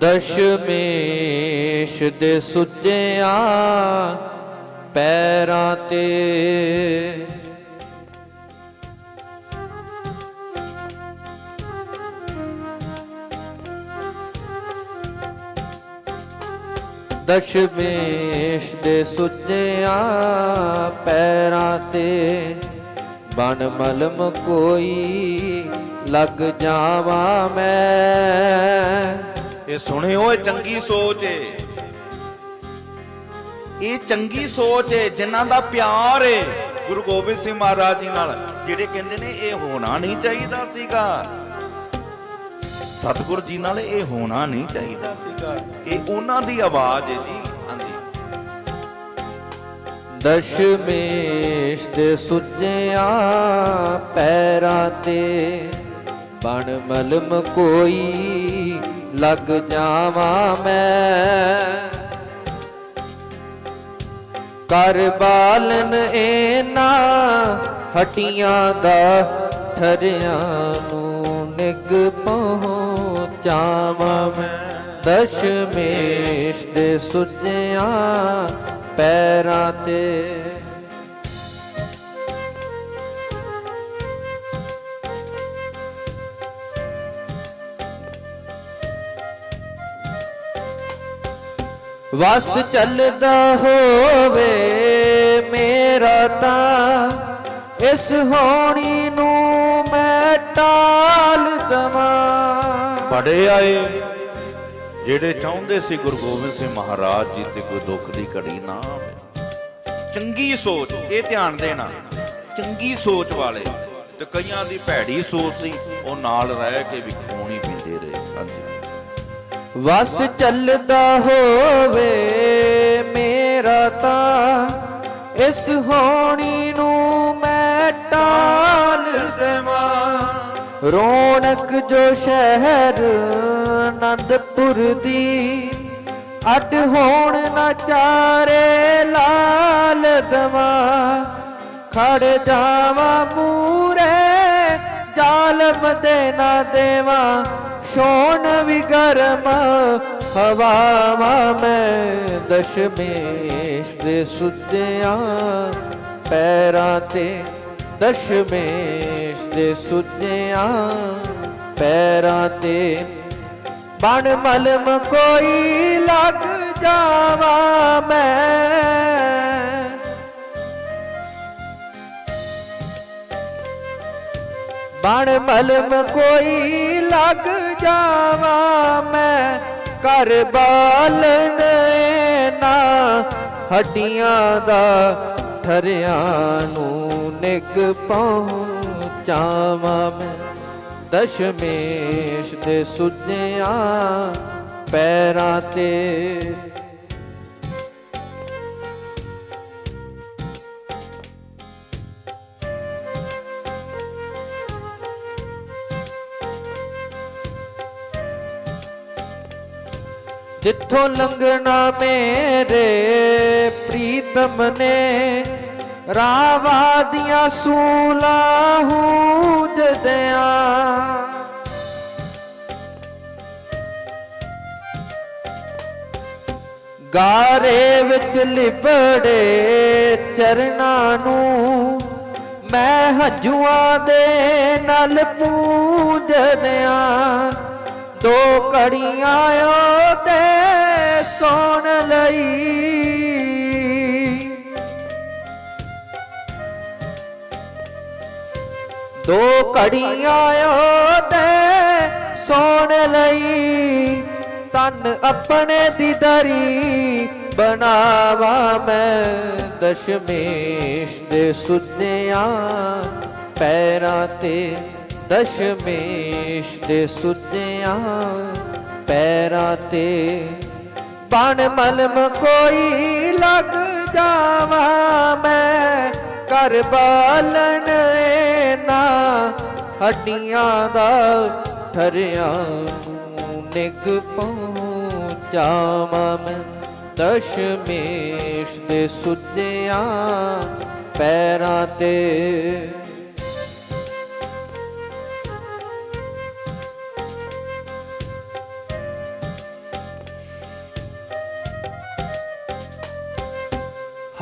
ਦਸ਼ਮੇਸ਼ ਦੇ ਸੁੱਜਿਆ ਪੈਰਾਂ ਤੇ। ਦਸ਼ਮੇਸ਼ ਦੇ ਸੁੱਜਿਆ ਪੈਰਾਂ ਤੇ। ਬਨ ਮਲਮ ਕੋਈ ਲੱਗ ਜਾਵਾ ਮੈਂ। ਇਹ ਸੁਣਿਓ, ਇਹ ਚੰਗੀ ਸੋਚ ਏ। ਇਹ ਚੰਗੀ ਸੋਚ ਏ, ਜਿਨ੍ਹਾਂ ਦਾ ਪਿਆਰ ਏ। ਗੁਰੂ ਗੋਬਿੰਦ ਸਿੰਘ ਮਹਾਰਾਜ ਜੀ ਨਾਲ, ਜਿਹੜੇ ਕਹਿੰਦੇ ਨੇ ਇਹ ਹੋਣਾ ਨਹੀਂ ਚਾਹੀਦਾ ਸੀਗਾ। ਸਤਿਗੁਰ ਜੀ ਨਾਲ ਇਹ ਹੋਣਾ ਨਹੀਂ ਚਾਹੀਦਾ ਸੀਗਾ। ਇਹ ਉਹਨਾਂ ਦੀ ਆਵਾਜ਼ ਏ ਜੀ। ਹਾਂਜੀ। ਦਸ਼ਮੇਸ਼ ਦੇ ਸੁੱਜਿਆ ਪੈਰਾਂ ਤੇ, ਬਣ ਮਲਮ ਕੋਈ ਲੱਗ ਜਾਵਾਂ ਮੈਂ। ਕਰ ਬਾਲਨ ਇਹਨਾਂ ਹਟੀਆਂ ਦਾ ਠਰਿਆਂ ਨੂੰ ਨਿਗ ਪਹੁੰਚਾਵਾਂ ਮੈਂ। ਦਸ਼ਮੇਸ਼ ਦੇ ਸੁੱਜਿਆ ਪੈਰਾਂ ਤੇ ਵਸ ਚੱਲਦਾ ਹੋਵੇ ਮੇਰਾ ਤਾਂ, ਇਸ ਹੋਣੀ ਨੂੰ ਮੈਂ ਟਾਲ ਦਵਾਂ। ਬੜੇ ਆਏ, ਜਿਹੜੇ ਚਾਹੁੰਦੇ ਸੀ ਗੁਰੂ ਗੋਬਿੰਦ ਸਿੰਘ ਮਹਾਰਾਜ ਜੀ ਤੇ ਕੋਈ ਦੁੱਖ ਦੀ ਘੜੀ ਨਾ ਆਵੇ ਚੰਗੀ ਸੋਚ, ਇਹ ਧਿਆਨ ਦੇਣਾ, ਚੰਗੀ ਸੋਚ ਵਾਲੇ। ਤੇ ਕਈਆਂ ਦੀ ਭੈੜੀ ਸੋਚ ਸੀ, ਉਹ ਨਾਲ ਰਹਿ ਕੇ ਵੀ ਖੋਣੀ ਵਸ ਚੱਲਦਾ ਹੋਵੇ ਮੇਰਾ ਤਾਂ, ਇਸ ਹੋਣੀ ਨੂੰ ਮੈਂ ਟਾਲ ਦੇਵਾਂ। ਰੌਣਕ ਜੋ ਸ਼ਹਿਰ ਆਨੰਦਪੁਰ ਦੀ, ਅੱਡ ਹੋਣ ਨਾ ਚਾਰੇ ਲਾਲ ਦਵਾਂ। ਖੜ ਜਾਵਾਂ ਮੂਰੇ ਜ਼ਾਲਮ ਦੇ ਨਾ ਦੇਵਾਂ। ਸ਼ੋਣ ਵੀ ਗਰਮ ਹਵਾਵਾਂ ਮੈਂ ਦਸ਼ਮੇਸ਼ ਦੇ ਸੁੱਜਿਆ ਪੈਰਾਂ ਤੇ ਦਸ਼ਮੇਸ਼ ਦੇ ਸੁੱਜਿਆ ਪੈਰਾਂ ਤੇ ਬਣ ਮਲਮ ਕੋਈ ਲੱਗ ਜਾਵਾ ਮੈਂ। ਬਣ ਮਲਮ ਕੋਈ ਲੱਗ ਜਾਵਾ ਮੈਂ। ਕਰ ਬਾਲਨ ਨਾ ਹੱਡੀਆਂ ਦਾ ਠਰਿਆਂ ਨੂੰ ਨਿਗ ਪਹੁੰਚਾਵਾ ਮੈਂ। ਦਸ਼ਮੇਸ਼ ਦੇ ਸੁੱਜਿਆ ਪੈਰਾਂ ਤੇ ਜਿੱਥੋਂ ਲੰਘਣਾ ਮੇਰੇ ਪ੍ਰੀਤਮ ਨੇ, ਰਾਵਾ ਦੀਆਂ ਸੂਲਾਂ ਹੂਜਦਿਆਂ ਗਾਰੇ ਵਿੱਚ ਲਿਬੜੇ ਚਰਨਾਂ ਨੂੰ ਮੈਂ ਹਜੂਆਂ ਦੇ ਨਾਲ ਪੂਜਦਿਆਂ ਦੋ ਘੜੀਆਂ ਓ ਤੇ ਸੋਣ ਲਈ ਦੋ ਘੜੀਆਂ ਓ ਤੇ ਸੋਣ ਲਈ ਤਨ ਆਪਣੇ ਦੀ ਦਰੀ ਬਣਾਵਾ ਮੈਂ ਦਸ਼ਮੇਸ਼ ਦੇ ਸੁੱਜਿਆ ਪੈਰਾਂ ਤੇ ਦਸ਼ਮੇਸ਼ ਦੇ ਸੁੱਜਿਆ ਪੈਰਾਂ ਤੇ ਬਣ ਮਲਮ ਕੋਈ ਲੱਗ ਜਾਵਾ ਮੈਂ। ਕਰ ਬਾਲਣ ਨਾ ਹੱਡੀਆਂ ਦਾ ਠਰਿਆਂ ਨੂੰ ਨਿਗ ਪਹੁੰਚਾਵਾ ਮੈਂ। ਦਸ਼ਮੇਸ਼ ਦੇ ਸੁੱਜਿਆ ਪੈਰਾਂ ਤੇ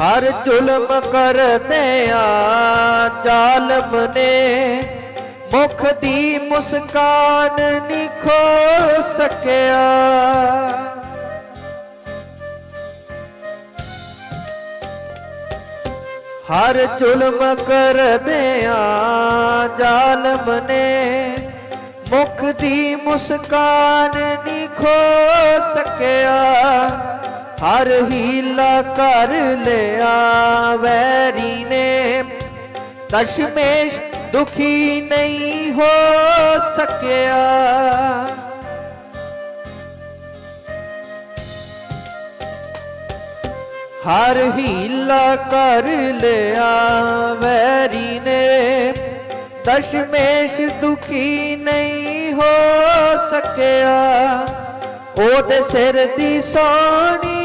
ਹਰ ਜ਼ੁਲਮ ਕਰਦਿਆਂ ਜ਼ਾਲਮ ਨੇ। ਮੁਖ ਦੀ ਮੁਸਕਾਨ ਨਹੀਂ ਖੋ ਸਕਿਆ। ਹਰ ਜ਼ੁਲਮ ਕਰਦਿਆਂ ਜ਼ਾਲਮ ਨੇ। ਮੁਖ ਦੀ ਮੁਸਕਾਨ ਨੀ ਖੋ ਸਕਿਆ। ਹਰ ਹੀਲਾ ਕਰ ਲਿਆ। ਵੈਰੀ ਨੇ ਦਸ਼ਮੇਸ਼ ਦੁਖੀ ਨਹੀਂ ਹੋ ਸਕਿਆ। ਹਰ ਹੀਲਾ ਕਰ ਲਿਆ। ਵੈਰੀ ਨੇ ਦਸ਼ਮੇਸ਼ ਦੁਖੀ ਨਹੀਂ ਹੋ ਸਕਿਆ। ਉਹਦੇ ਸਿਰ ਦੀ ਸੋਹਣੀ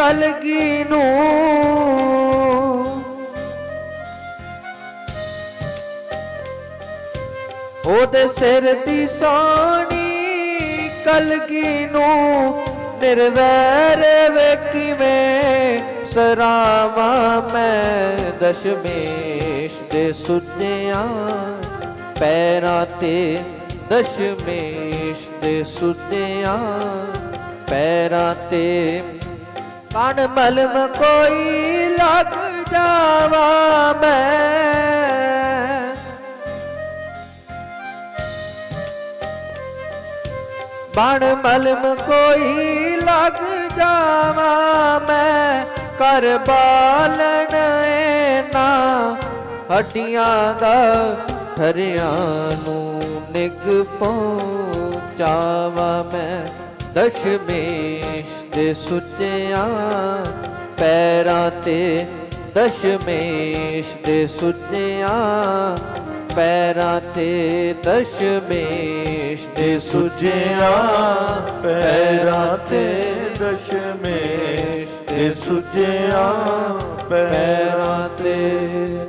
ਕਲਗੀ ਨੂੰ ਉਹਦੇ ਸਿਰ ਦੀ ਸੋਹਣੀ ਕਲਗੀ ਨੂੰ ਨਿਰਵੈਰ ਵੇ ਕਿਵੇਂ ਸਰਾਵਾ ਮੈਂ ਦਸ਼ਮੇਸ਼ ਦੇ ਸੁਣਿਆ ਪੈਰਾਂ ਤੇ ਦਸ਼ਮੇਸ਼ ਦੇ ਸੁਣਿਆ ਪੈਰਾਂ ਤੇ ਕਣ ਮਲਮ ਕੋਈ ਲੱਗ ਜਾਵਾ ਮੈਂ। ਬਣ ਮਲਮ ਕੋਈ ਲੱਗ ਜਾਵਾਂ ਮੈਂ। ਕਰ ਬਾਲਣ ਨਾ ਹੱਡੀਆਂ ਦਾ ਠਰਿਆਂ ਨੂੰ ਨਿਗ ਪਹੁੰਚਾਵਾਂ ਮੈਂ। ਦਸ਼ਮੇਸ਼ ਦੇ ਸੁੱਚਿਆਂ ਪੈਰਾਂ ਤੇ ਦਸ਼ਮੇਸ਼ ਦੇ ਸੁੱਚਿਆਂ ਪੈਰਾਂ ਤੇ ਦਸ਼ਮੇਸ਼ ਦੇ ਸੁਜਿਆ, ਪੈਰਾਂ ਤੇ ਦਸ਼ਮੇਸ਼ ਤੇ ਸੁਜਿਆ, ਪੈਰਾਂ ਤੇ